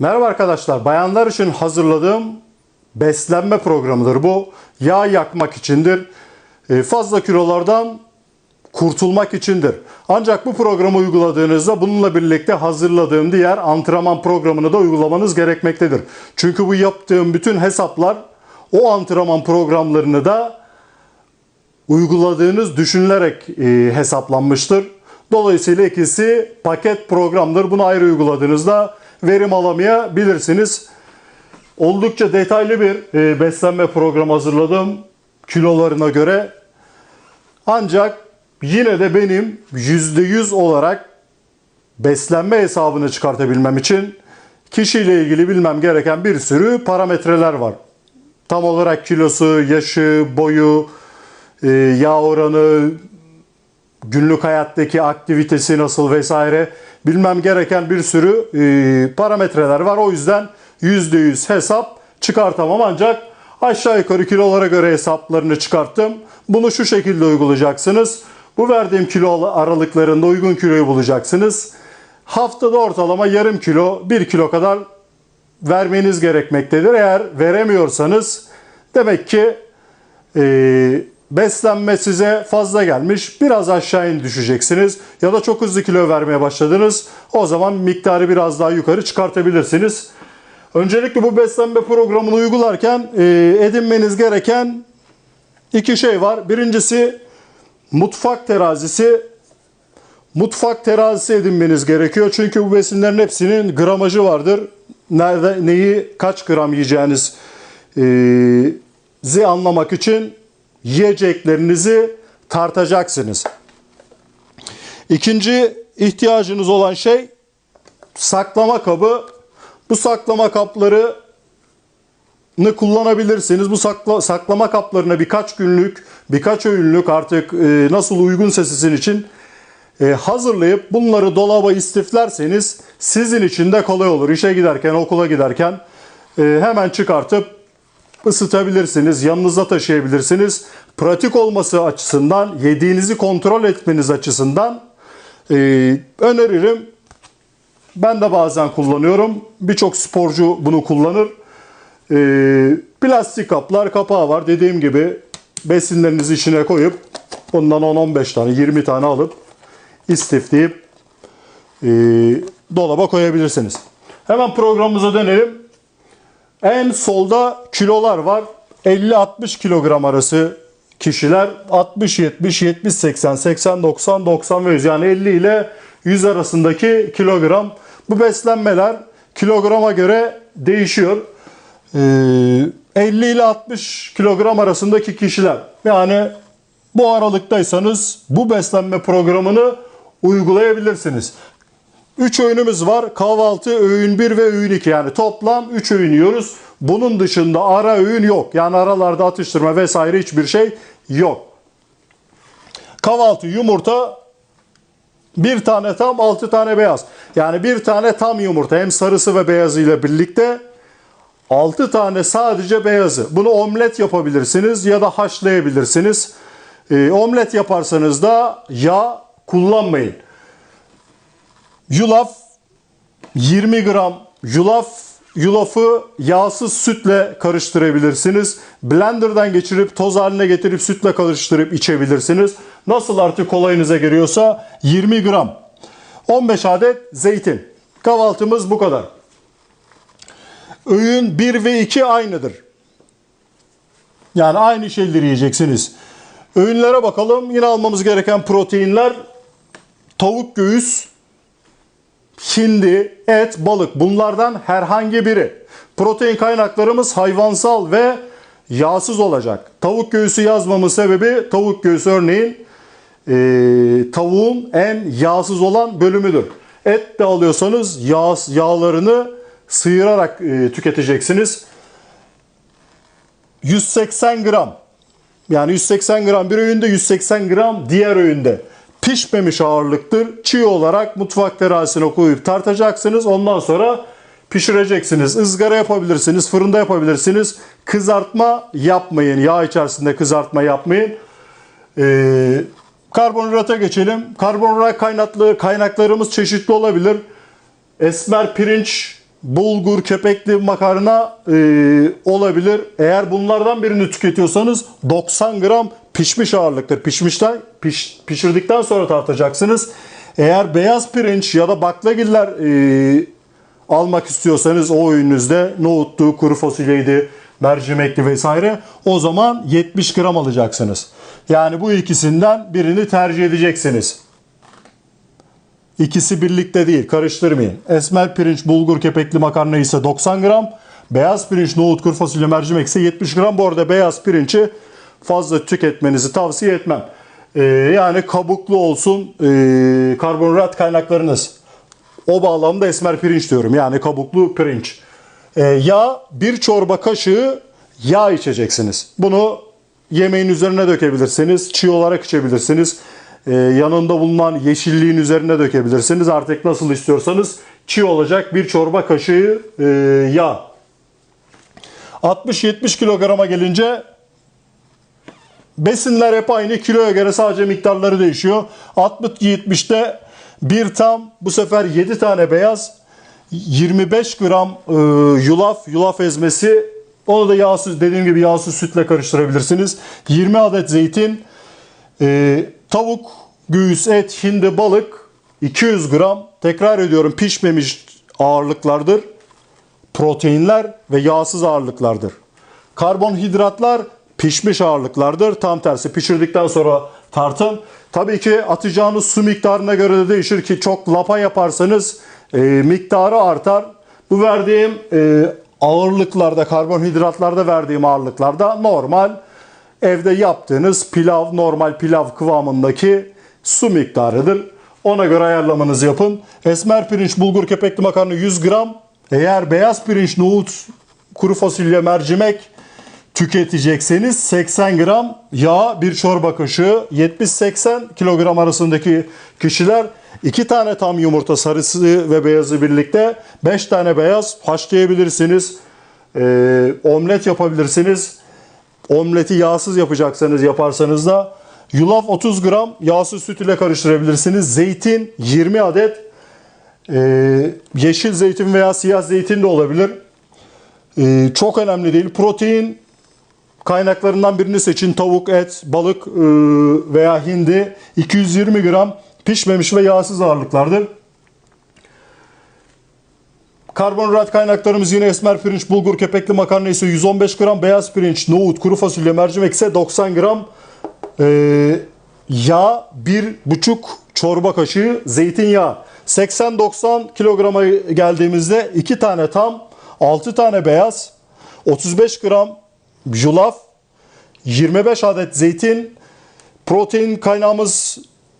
Merhaba arkadaşlar. Bayanlar için hazırladığım beslenme programıdır bu. Yağ yakmak içindir. Ee, Fazla kilolardan kurtulmak içindir. Ancak bu programı uyguladığınızda bununla birlikte hazırladığım diğer antrenman programını da uygulamanız gerekmektedir. Çünkü bu yaptığım bütün hesaplar o antrenman programlarını da uyguladığınız düşünülerek e, hesaplanmıştır. Dolayısıyla ikisi paket programdır. Bunu ayrı uyguladığınızda verim alamayabilirsiniz. Oldukça detaylı bir e, beslenme programı hazırladım kilolarına göre. Ancak yine de benim %100 olarak beslenme hesabını çıkartabilmem için kişiyle ilgili bilmem gereken bir sürü parametreler var. Tam olarak kilosu, yaşı, boyu, e, yağ oranı, günlük hayattaki aktivitesi nasıl vesaire bilmem gereken bir sürü e, parametreler var. O yüzden %100 hesap çıkartamam ancak aşağı yukarı kilolara göre hesaplarını çıkarttım. Bunu şu şekilde uygulayacaksınız. Bu verdiğim kilo aralıklarında uygun kiloyu bulacaksınız. Haftada ortalama yarım kilo, bir kilo kadar vermeniz gerekmektedir. Eğer veremiyorsanız demek ki e, beslenme size fazla gelmiş. Biraz aşağı in düşeceksiniz. Ya da çok hızlı kilo vermeye başladınız. O zaman miktarı biraz daha yukarı çıkartabilirsiniz. Öncelikle bu beslenme programını uygularken e, edinmeniz gereken iki şey var. Birincisi mutfak terazisi. Mutfak terazisi edinmeniz gerekiyor. Çünkü bu besinlerin hepsinin gramajı vardır. Nerede neyi kaç gram yiyeceğiniz e, anlamak için yiyeceklerinizi tartacaksınız. İkinci ihtiyacınız olan şey saklama kabı. Bu saklama kapları ne kullanabilirsiniz. Bu sakla, saklama kaplarına birkaç günlük, birkaç öğünlük artık e, nasıl uygunsa sizin için e, hazırlayıp bunları dolaba istiflerseniz sizin için de kolay olur. İşe giderken, okula giderken e, hemen çıkartıp ısıtabilirsiniz, yanınıza taşıyabilirsiniz. Pratik olması açısından, yediğinizi kontrol etmeniz açısından e, öneririm. Ben de bazen kullanıyorum. Birçok sporcu bunu kullanır. E, plastik kaplar, kapağı var. Dediğim gibi besinlerinizi içine koyup bundan 10-15 tane, 20 tane alıp istifleyip e, dolaba koyabilirsiniz. Hemen programımıza dönelim. En solda kilolar var. 50-60 kilogram arası kişiler 60 70 70 80 80 90 90 ve 100 yani 50 ile 100 arasındaki kilogram. Bu beslenmeler kilograma göre değişiyor. Ee, 50 ile 60 kilogram arasındaki kişiler yani bu aralıktaysanız bu beslenme programını uygulayabilirsiniz. 3 öğünümüz var. Kahvaltı, öğün 1 ve öğün 2 yani toplam 3 öğün yiyoruz. Bunun dışında ara öğün yok. Yani aralarda atıştırma vesaire hiçbir şey yok. Kahvaltı yumurta bir tane tam 6 tane beyaz. Yani bir tane tam yumurta hem sarısı ve beyazıyla birlikte 6 tane sadece beyazı. Bunu omlet yapabilirsiniz ya da haşlayabilirsiniz. Ee, omlet yaparsanız da yağ kullanmayın. Yulaf 20 gram yulaf yulafı yağsız sütle karıştırabilirsiniz. Blenderdan geçirip toz haline getirip sütle karıştırıp içebilirsiniz. Nasıl artık kolayınıza geliyorsa 20 gram. 15 adet zeytin. Kahvaltımız bu kadar. Öğün 1 ve 2 aynıdır. Yani aynı şeyleri yiyeceksiniz. Öğünlere bakalım. Yine almamız gereken proteinler tavuk göğüs, hindi, et, balık bunlardan herhangi biri. Protein kaynaklarımız hayvansal ve yağsız olacak. Tavuk göğüsü yazmamın sebebi tavuk göğüsü örneğin e, tavuğun en yağsız olan bölümüdür. Et de alıyorsanız yağ, yağlarını sıyırarak e, tüketeceksiniz. 180 gram yani 180 gram bir öğünde 180 gram diğer öğünde pişmemiş ağırlıktır. Çiğ olarak mutfak terazisine koyup tartacaksınız. Ondan sonra pişireceksiniz. Izgara yapabilirsiniz, fırında yapabilirsiniz. Kızartma yapmayın. Yağ içerisinde kızartma yapmayın. Ee, karbonhidrata geçelim. Karbonhidrat kaynaklı kaynaklarımız çeşitli olabilir. Esmer pirinç bulgur, kepekli makarna e, olabilir. Eğer bunlardan birini tüketiyorsanız 90 gram pişmiş ağırlıktır. Pişmişten piş, pişirdikten sonra tartacaksınız. Eğer beyaz pirinç ya da baklagiller e, almak istiyorsanız o öğününüzde nohuttu, kuru fasulyeydi, mercimekli vesaire o zaman 70 gram alacaksınız. Yani bu ikisinden birini tercih edeceksiniz. İkisi birlikte değil, karıştırmayın. Esmer pirinç, bulgur, kepekli makarna ise 90 gram. Beyaz pirinç, nohut, kuru fasulye, mercimek ise 70 gram. Bu arada beyaz pirinci fazla tüketmenizi tavsiye etmem. Ee, yani kabuklu olsun ee, karbonhidrat kaynaklarınız. O bağlamda esmer pirinç diyorum. Yani kabuklu pirinç. Ee, yağ, bir çorba kaşığı yağ içeceksiniz. Bunu yemeğin üzerine dökebilirsiniz. Çiğ olarak içebilirsiniz. Yanında bulunan yeşilliğin üzerine dökebilirsiniz. Artık nasıl istiyorsanız çiğ olacak bir çorba kaşığı e, yağ. 60-70 kilograma gelince besinler hep aynı. Kiloya göre sadece miktarları değişiyor. 60-70'te bir tam bu sefer 7 tane beyaz 25 gram e, yulaf, yulaf ezmesi onu da yağsız dediğim gibi yağsız sütle karıştırabilirsiniz. 20 adet zeytin, e, tavuk, göğüs, et, hindi, balık 200 gram. Tekrar ediyorum pişmemiş ağırlıklardır. Proteinler ve yağsız ağırlıklardır. Karbonhidratlar pişmiş ağırlıklardır. Tam tersi pişirdikten sonra tartın. Tabii ki atacağınız su miktarına göre de değişir ki çok lapa yaparsanız e, miktarı artar. Bu verdiğim e, ağırlıklarda, karbonhidratlarda verdiğim ağırlıklarda normal evde yaptığınız pilav, normal pilav kıvamındaki su miktarıdır. Ona göre ayarlamanızı yapın. Esmer pirinç, bulgur, kepekli makarna 100 gram. Eğer beyaz pirinç, nohut, kuru fasulye, mercimek tüketecekseniz 80 gram yağ bir çorba kaşığı 70-80 kilogram arasındaki kişiler 2 tane tam yumurta sarısı ve beyazı birlikte 5 tane beyaz haşlayabilirsiniz. Ee, omlet yapabilirsiniz. Omleti yağsız yapacaksanız yaparsanız da yulaf 30 gram yağsız süt ile karıştırabilirsiniz. Zeytin 20 adet ee, yeşil zeytin veya siyah zeytin de olabilir. Ee, çok önemli değil. Protein kaynaklarından birini seçin. Tavuk, et, balık e, veya hindi 220 gram pişmemiş ve yağsız ağırlıklardır. Karbonhidrat kaynaklarımız yine esmer pirinç, bulgur, kepekli makarna ise 115 gram, beyaz pirinç, nohut, kuru fasulye, mercimek ise 90 gram. Ee, yağ 1,5 çorba kaşığı zeytinyağı. 80-90 kilograma geldiğimizde 2 tane tam, 6 tane beyaz, 35 gram yulaf, 25 adet zeytin, protein kaynağımız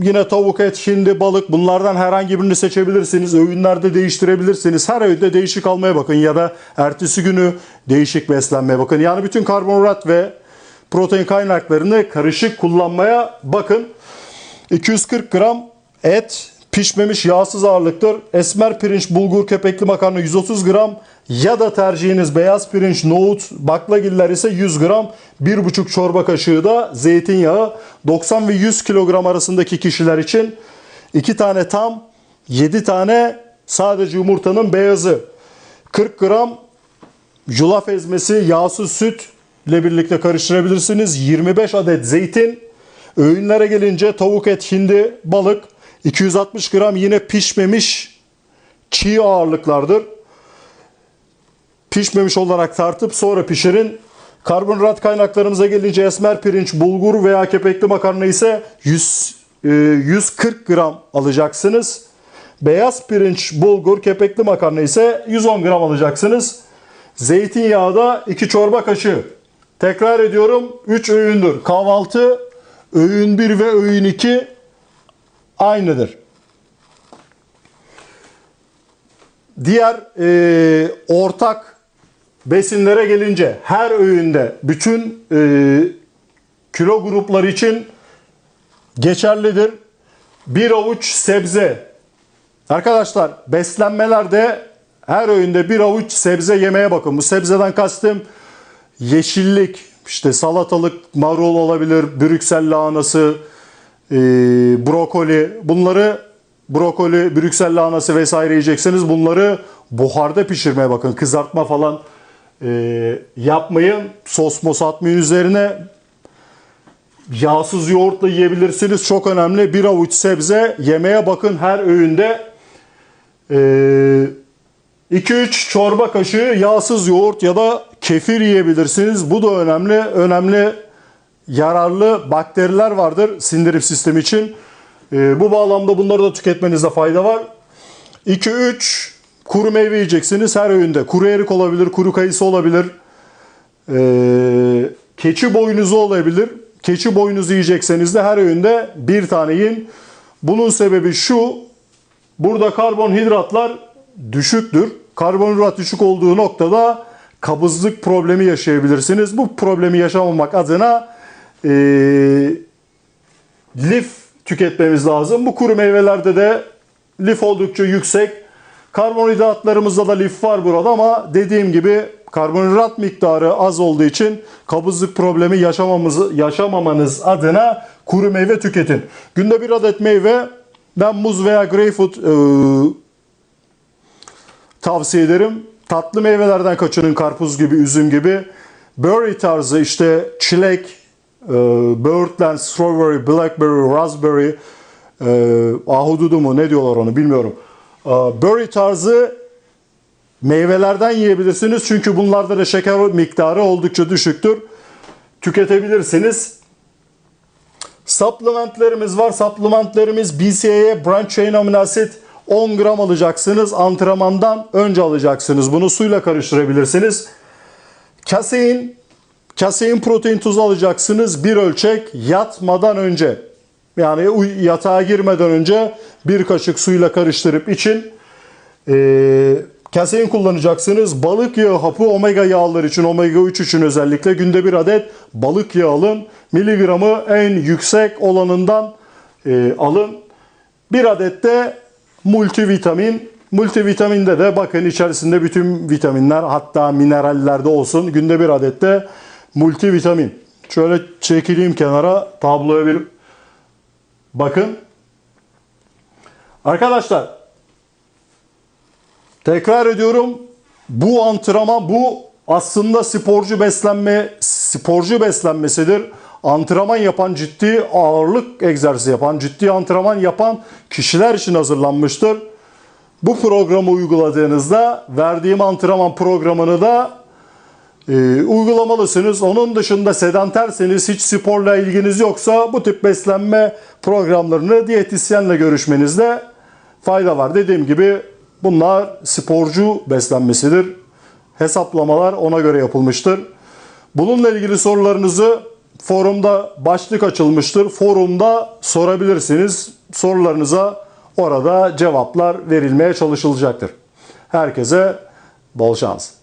yine tavuk, et, hindi, balık bunlardan herhangi birini seçebilirsiniz. Öğünlerde değiştirebilirsiniz. Her öğünde değişik almaya bakın ya da ertesi günü değişik beslenmeye bakın. Yani bütün karbonhidrat ve protein kaynaklarını karışık kullanmaya bakın. 240 gram et, pişmemiş yağsız ağırlıktır. Esmer pirinç, bulgur, kepekli makarna 130 gram ya da tercihiniz beyaz pirinç, nohut, baklagiller ise 100 gram. 1,5 çorba kaşığı da zeytinyağı. 90 ve 100 kilogram arasındaki kişiler için 2 tane tam, 7 tane sadece yumurtanın beyazı. 40 gram yulaf ezmesi, yağsız süt ile birlikte karıştırabilirsiniz. 25 adet zeytin. Öğünlere gelince tavuk et, hindi, balık 260 gram yine pişmemiş çiğ ağırlıklardır. Pişmemiş olarak tartıp sonra pişirin. Karbonhidrat kaynaklarımıza gelince esmer pirinç, bulgur veya kepekli makarna ise 100, e, 140 gram alacaksınız. Beyaz pirinç, bulgur, kepekli makarna ise 110 gram alacaksınız. Zeytinyağı da 2 çorba kaşığı. Tekrar ediyorum 3 öğündür. Kahvaltı, öğün 1 ve öğün 2 aynıdır. Diğer e, ortak besinlere gelince her öğünde bütün e, kilo grupları için geçerlidir. Bir avuç sebze. Arkadaşlar beslenmelerde her öğünde bir avuç sebze yemeye bakın. Bu sebzeden kastım yeşillik, işte salatalık, marul olabilir, brüksel lahanası, e, brokoli bunları brokoli, Brüksel lahanası vesaire yiyecekseniz bunları buharda pişirmeye bakın. Kızartma falan e, yapmayın. Sos mos üzerine. Yağsız yoğurtla yiyebilirsiniz. Çok önemli. Bir avuç sebze yemeye bakın her öğünde. Ee, 2-3 çorba kaşığı yağsız yoğurt ya da kefir yiyebilirsiniz. Bu da önemli. Önemli yararlı bakteriler vardır sindirim sistemi için. Ee, bu bağlamda bunları da tüketmenizde fayda var. 2-3 kuru meyve yiyeceksiniz her öğünde. Kuru erik olabilir, kuru kayısı olabilir. Ee, keçi boynuzu olabilir. Keçi boynuzu yiyecekseniz de her öğünde bir tane yiyin. Bunun sebebi şu. Burada karbonhidratlar düşüktür. Karbonhidrat düşük olduğu noktada kabızlık problemi yaşayabilirsiniz. Bu problemi yaşamamak adına eee, lif tüketmemiz lazım. Bu kuru meyvelerde de lif oldukça yüksek. Karbonhidratlarımızda da lif var burada ama dediğim gibi karbonhidrat miktarı az olduğu için kabızlık problemi yaşamamızı yaşamamanız adına kuru meyve tüketin. Günde bir adet meyve ben muz veya greyfurt e, tavsiye ederim. Tatlı meyvelerden kaçının karpuz gibi, üzüm gibi. Berry tarzı işte çilek, e, birdland, strawberry, blackberry, raspberry, e, ahududu mu ne diyorlar onu bilmiyorum. Berry tarzı meyvelerden yiyebilirsiniz. Çünkü bunlarda da şeker miktarı oldukça düşüktür. Tüketebilirsiniz. Supplementlerimiz var. Supplementlerimiz BCAA branch chain amino asit 10 gram alacaksınız. Antrenmandan önce alacaksınız. Bunu suyla karıştırabilirsiniz. Kasein, kasein protein tuzu alacaksınız. Bir ölçek yatmadan önce. Yani yatağa girmeden önce bir kaşık suyla karıştırıp için. Ee, kasein kullanacaksınız. Balık yağı hapı omega yağlar için, omega 3 için özellikle günde bir adet balık yağı alın. Miligramı en yüksek olanından e, alın. Bir adet de multivitamin. Multivitaminde de bakın içerisinde bütün vitaminler hatta minerallerde olsun. Günde bir adet de multivitamin. Şöyle çekileyim kenara tabloya bir bakın. Arkadaşlar tekrar ediyorum bu antrenman bu aslında sporcu beslenme sporcu beslenmesidir. Antrenman yapan ciddi ağırlık egzersizi yapan ciddi antrenman yapan kişiler için hazırlanmıştır. Bu programı uyguladığınızda verdiğim antrenman programını da e, uygulamalısınız. Onun dışında sedanterseniz hiç sporla ilginiz yoksa bu tip beslenme programlarını diyetisyenle görüşmenizde fayda var. Dediğim gibi bunlar sporcu beslenmesidir. Hesaplamalar ona göre yapılmıştır. Bununla ilgili sorularınızı forumda başlık açılmıştır. Forumda sorabilirsiniz. Sorularınıza orada cevaplar verilmeye çalışılacaktır. Herkese bol şans.